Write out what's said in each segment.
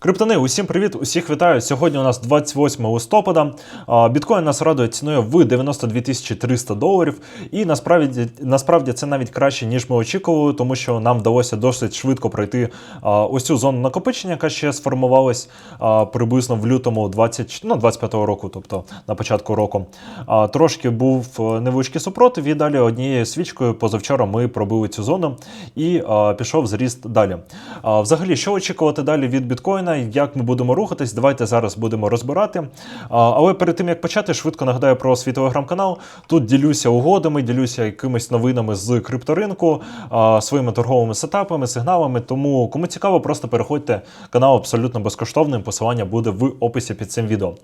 Криптони, усім привіт, усіх вітаю. Сьогодні у нас 28 листопада. Біткоін нас радує ціною в 92 тисячі 300 доларів. І насправді, насправді це навіть краще, ніж ми очікували, тому що нам вдалося досить швидко пройти ось цю зону накопичення, яка ще сформувалась приблизно в лютому 20, ну, 25-го року, тобто на початку року. Трошки був е, невеличкий супротив, і далі однією свічкою позавчора ми пробили цю зону і пішов зріст далі. Взагалі, що очікувати далі від біткоїна, як ми будемо рухатись, давайте зараз будемо розбирати. Але перед тим як почати, швидко нагадаю про свій телеграм-канал. Тут ділюся угодами, ділюся якимись новинами з крипторинку, своїми торговими сетапами, сигналами. Тому кому цікаво, просто переходьте. Канал абсолютно безкоштовним. Посилання буде в описі під цим відео.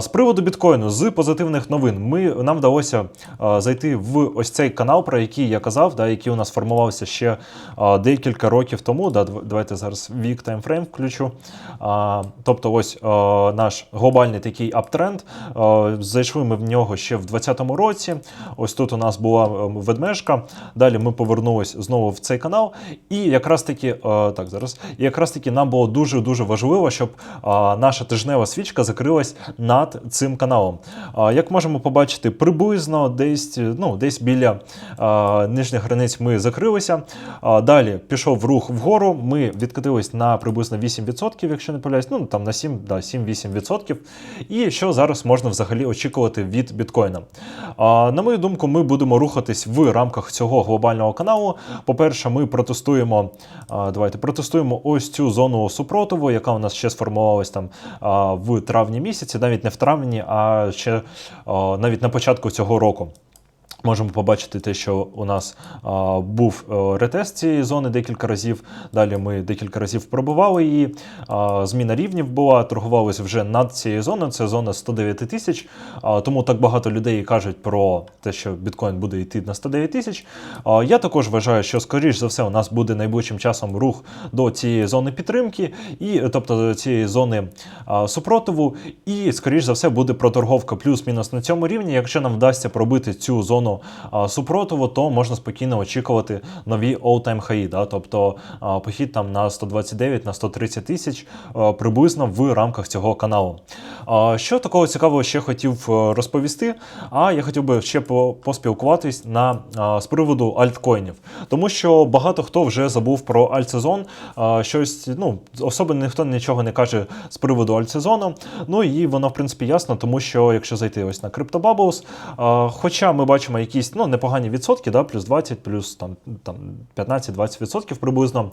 З приводу біткоїну, з позитивних новин, ми, нам вдалося зайти в ось цей канал, про який я казав, да, який у нас формувався ще декілька років тому. Да, давайте зараз вік таймфрейм включу. А, тобто, ось а, наш глобальний такий аптренд. А, зайшли ми в нього ще в 2020 році. Ось тут у нас була ем, ведмежка. Далі ми повернулись знову в цей канал. І якраз таки, е, так, зараз, і якраз таки нам було дуже дуже важливо, щоб а, наша тижнева свічка закрилась над цим каналом. А, як можемо побачити, приблизно десь, ну, десь біля а, нижніх границь ми закрилися. А, далі пішов рух вгору. Ми відкатились на приблизно 8%, якщо не помиляюсь, ну там на 7, да, 7-8%. І що зараз можна взагалі очікувати від біткоїна? А, на мою думку, ми будемо рухатись в рамках цього глобального каналу. По-перше, ми протестуємо, а, давайте протестуємо ось цю зону супротиву, яка у нас ще сформувалась там а, в травні місяці, навіть не в травні, а ще а, навіть на початку цього року. Можемо побачити те, що у нас а, був е, ретест цієї зони декілька разів. Далі ми декілька разів пробували її. А, зміна рівнів була, торгувалися вже над цією зоною. Це зона 109 тисяч. Тому так багато людей кажуть про те, що біткоін буде йти на 109 тисяч. Я також вважаю, що скоріш за все у нас буде найближчим часом рух до цієї зони підтримки, і тобто до цієї зони а, супротиву. І скоріш за все буде проторговка плюс-мінус на цьому рівні. Якщо нам вдасться пробити цю зону супротиву, то можна спокійно очікувати нові all-time high, да? тобто похід там на 129, на 130 тисяч приблизно в рамках цього каналу. Що такого цікавого ще хотів е, розповісти? А я хотів би ще поспілкуватись на з приводу альткоїнів, тому що багато хто вже забув про альтсезон. Щось ну особо ніхто нічого не каже з приводу альтсезону. Ну і воно в принципі ясно, тому що якщо зайти ось на CryptoBubbles, хоча ми бачимо якісь ну непогані відсотки, да, плюс 20, плюс там, там 15-20% приблизно.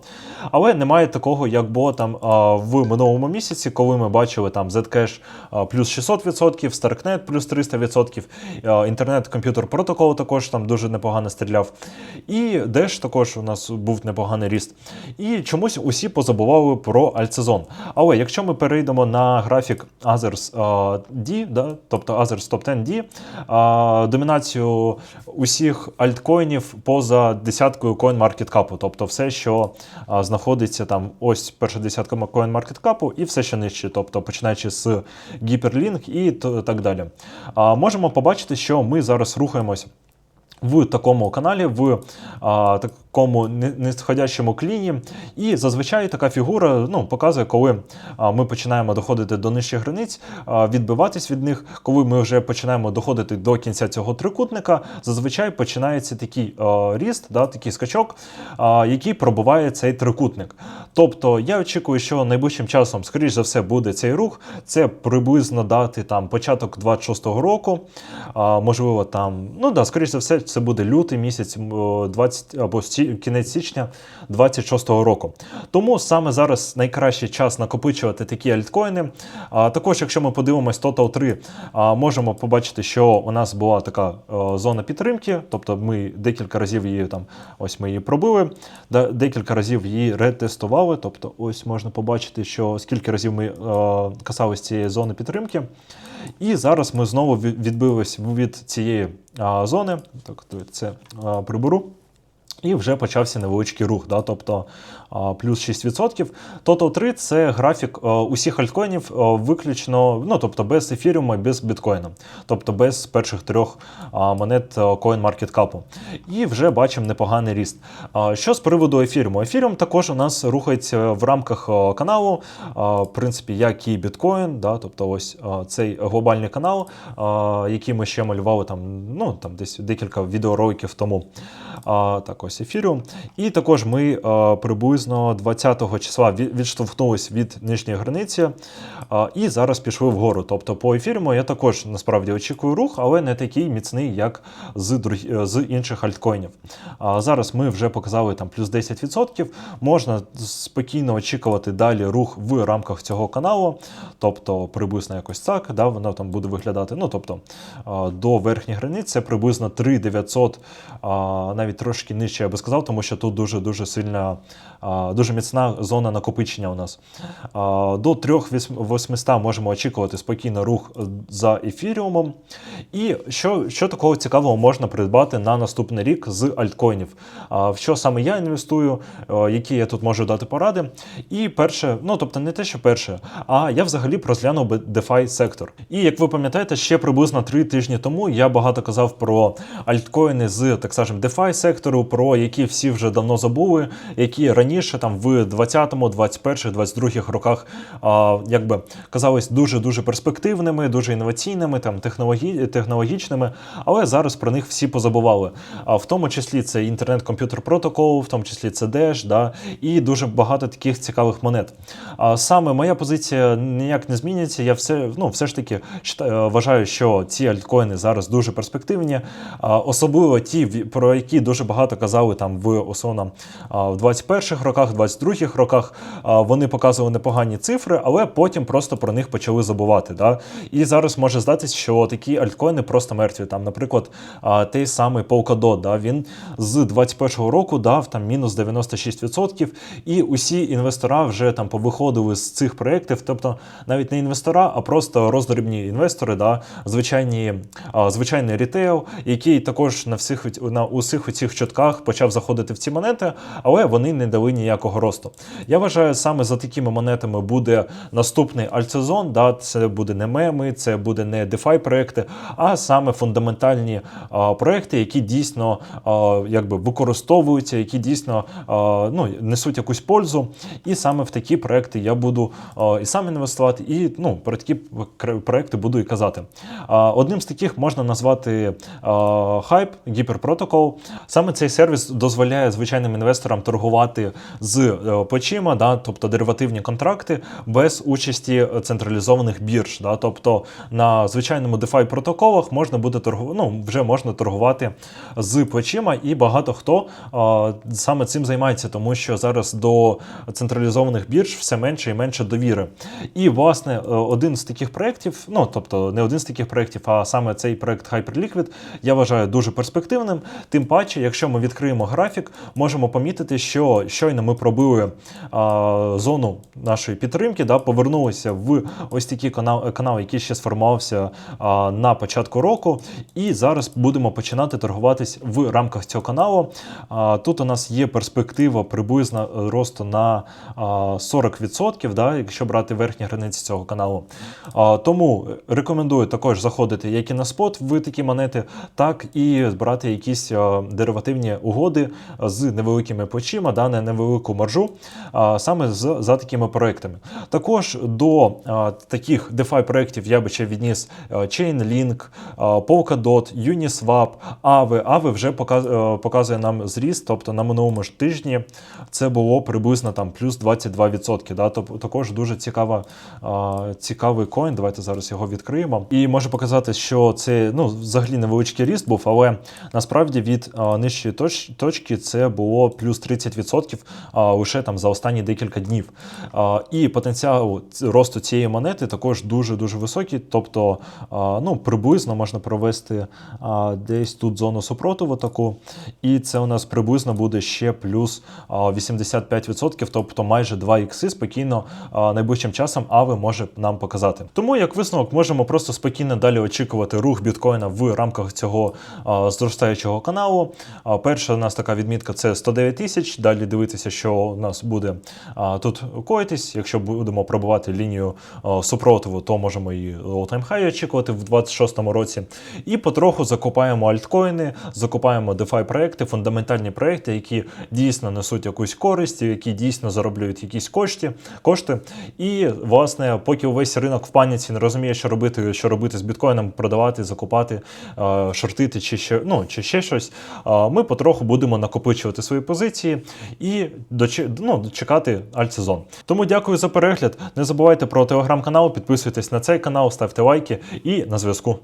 Але немає такого, як було там в минулому місяці, коли ми бачили там Zcash плюс 600%, Starknet плюс 300%, інтернет-комп'ютер протокол також там дуже непогано стріляв. І Dash також у нас був непоганий ріст. І чомусь усі позабували про альтсезон. Але якщо ми перейдемо на графік Others D, да, тобто Others Top 10 D, домінацію усіх альткоїнів поза десяткою CoinMarketCap, тобто все, що знаходиться там, ось перша десятка CoinMarketCap і все, що нижче, тобто починаючи з Hyperlink і так далі. Можемо побачити, що ми зараз рухаємось в такому каналі, в а, такому не- нисходящому кліні. І зазвичай така фігура ну, показує, коли ми починаємо доходити до нижчих границь, відбиватись від них, коли ми вже починаємо доходити до кінця цього трикутника, зазвичай починається такий ріст, да, такий скачок, який пробиває цей трикутник. Тобто я очікую, що найближчим часом, скоріш за все, буде цей рух. Це приблизно дати там початок 26-го року. Можливо, там, ну да, скоріш за все, це буде лютий місяць, 20 або сі- кінець січня 26-го року. Тому саме зараз найкращий час накопичувати такі альткоїни. А, також, якщо ми подивимось Total 3, а, можемо побачити, що у нас була така е, зона підтримки, тобто ми декілька разів її там, ось ми її пробили, декілька разів її ретестували. Тобто, ось можна побачити, що скільки разів ми е, касались цієї зони підтримки. І зараз ми знову від- відбились від цієї а, зони. Так, це а, приберу. І вже почався невеличкий рух, да, тобто плюс 6%. Total 3 це графік усіх альткоїнів виключно, ну тобто без ефіріума, без біткоїна, тобто без перших трьох монет а, CoinMarketCap. І вже бачимо непоганий ріст. Що з приводу ефіріуму? Ефіріум також у нас рухається в рамках каналу, в принципі, як і біткоін, да, тобто ось цей глобальний канал, який ми ще малювали там, ну, там десь декілька відеороликів тому. Так ось ефіріум. І також ми а, приблизно 20 числа відштовхнулись від нижньої границі а, і зараз пішли вгору. Тобто по ефіріуму я також насправді очікую рух, але не такий міцний, як з, друг- з інших альткоїнів. Зараз ми вже показали там плюс 10%. Можна спокійно очікувати далі рух в рамках цього каналу, тобто приблизно якось так, да, воно там буде виглядати. Ну, тобто до верхньої границі приблизно 3900, а, навіть трошки нижче, я би сказав, тому що тут дуже дуже сильна, дуже міцна зона накопичення у нас. До 3800 можемо очікувати спокійно рух за ефіріумом. І що, що такого цікавого можна придбати на наступний рік з альткоїнів? В що саме я інвестую, е, які я тут можу дати поради. І перше, ну тобто не те, що перше, а я взагалі розглянув би DeFi сектор. І як ви пам'ятаєте, ще приблизно три тижні тому я багато казав про альткоїни з так скажем DeFi сектору, про які всі вже давно забули, які раніше там в 20-му, 21 22 роках а, якби казались дуже дуже перспективними, дуже інноваційними, там технологі... технологічними, але зараз про них всі позабували. А в тому числі це інтернет-комп'ютер протокол, в тому числі це Dash, да, і дуже багато таких цікавих монет. А саме моя позиція ніяк не зміниться. Я все, ну, все ж таки вважаю, що ці альткоїни зараз дуже перспективні, а, особливо ті, про які дуже багато казали там в основно в 21-х роках, 22-х роках. Вони показували непогані цифри, але потім просто про них почали забувати. Да? І зараз може здатись, що такі альткоїни просто мертві. Там, наприклад, той самий Polkadot, да? він з 21-го року дав там мінус 96%, і усі інвестора вже там повиходили з цих проєктів, тобто навіть не інвестора, а просто роздрібні інвестори, да? звичайні, звичайний рітейл, який також на всіх на усіх цих чутках почав заходити в ці монети, але вони не дали ніякого росту. Я вважаю, саме за такими монетами буде наступний альтсезон. Да? Це буде не меми, це буде не DeFi проекти, а саме фундаментальні а, проекти, які дійсно а, якби використовуються, які дійсно а, ну, несуть якусь пользу. І саме в такі проекти я буду а, і сам інвестувати, і ну, про такі проекти буду і казати. А, Одним з таких можна назвати а, Hype, Гіперпротокол. Саме цей сервіс дозволяє звичайним інвесторам торгувати з е, почима, да, тобто деривативні контракти, без участі централізованих бірж. Да, тобто на звичайному DeFi протоколах можна буде торгувати, ну, вже можна торгувати з плечима, і багато хто а, саме цим займається, тому що зараз до централізованих бірж все менше і менше довіри. І власне е, один з таких проєктів, ну тобто не один з таких проєктів, а саме цей проєкт Hyperliquid, я вважаю дуже перспективним. Тим паче, якщо ми відкриємо графік, можемо помітити, що щойно ми пробили а, зону нашої підтримки, да, повернулися в ось такий канал, канал який ще сформувався а, на початку року. І зараз будемо починати торгуватись в рамках цього каналу. А, тут у нас є перспектива приблизно е, росту на а, 40%, да, якщо брати верхні границі цього каналу. А, тому рекомендую також заходити як і на спот в такі монети, так і брати якісь а, деривативні угоди з невеликими плечима, да, на невелику маржу, а, саме з, за такими проектами. Також до а, таких DeFi проєктів я би ще відніс а, Chainlink, а, Polkadot, Uniswap, Aave. Aave вже е, показує нам зріст, тобто на минулому ж тижні це було приблизно там плюс 22%. Да? Тобто також дуже цікава, а, цікавий коін. Давайте зараз його відкриємо. І може показати, що це ну, взагалі невеличкий ріст був, але насправді від а, нижчої точ- точки це було плюс 30% а, лише там за останні декілька днів. А, і потенціал росту цієї монети також дуже-дуже високий. Тобто, а, ну, приблизно можна провести а, десь тут зону супротиву таку. І це у нас приблизно буде ще плюс а, 85%, тобто майже 2 ікси спокійно а, найближчим часом Ави може нам показати. Тому як висновок можемо просто спокійно далі очікувати рух біткоїна в рамках цього а, зростаючого каналу. А, перше перша у нас така відмітка це 109 тисяч. Далі дивитися, що у нас буде а, тут коїтись. Якщо будемо пробувати лінію а, супротиву, то можемо і all-time high очікувати в 26-му році. І потроху закупаємо альткоїни, закупаємо DeFi проекти, фундаментальні проекти, які дійсно несуть якусь користь, які дійсно зароблюють якісь кошти. кошти. І власне, поки увесь ринок в паніці не розуміє, що робити, що робити з біткоїном, продавати, закупати, е, шортити чи ще, ну, чи ще щось, е, ми потроху будемо накопичувати свої позиції і ну, чекати альтсезон. Тому дякую за перегляд. Не забувайте про телеграм-канал, підписуйтесь на цей канал, ставте лайки і на зв'язку.